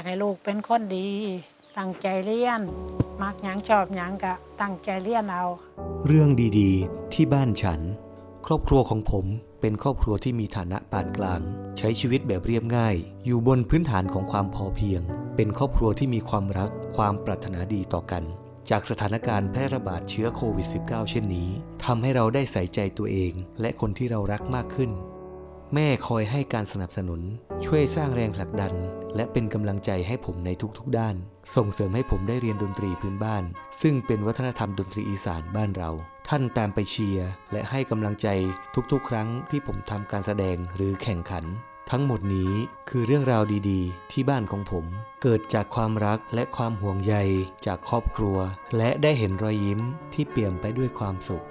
ากให้ลูกเป็นคนดี ตั้งใจเรียน มักหยังชอบหยังกะตั้งใจเรียนเอา เรื่องดีๆ ที่บ้านฉัน ครอบครัวของผมเป็นครอบครัวที่มีฐานะปานกลาง ใช้ชีวิตแบบเรียบง่าย อยู่บนพื้นฐานของความพอเพียง เป็นครอบครัวที่มีความรักความปรารถนาดีต่อกัน จากสถานการณ์แพร่ระบาดเชื้อโควิด -19 เช่นนี้ทำให้เราได้ใส่ใจตัวเอง และคนที่เรารักมากขึ้น แม่คอยให้การสนับสนุน ช่วยสร้างแรงผลักดัน และเป็นกำลังใจให้ผมในทุกๆด้าน ส่งเสริมให้ผมได้เรียนดนตรีพื้นบ้าน ซึ่งเป็นวัฒนธรรมดนตรีอีสานบ้านเรา ท่านตามไปเชียร์และให้กำลังใจทุกๆ ครั้งที่ผมทำการแสดงหรือแข่งขัน ทั้งหมดนี้คือเรื่องราวดีๆ ที่บ้านของผม เกิดจากความรักและความห่วงใยจากครอบครัว และได้เห็นรอยยิ้มที่เปี่ยมไปด้วยความสุข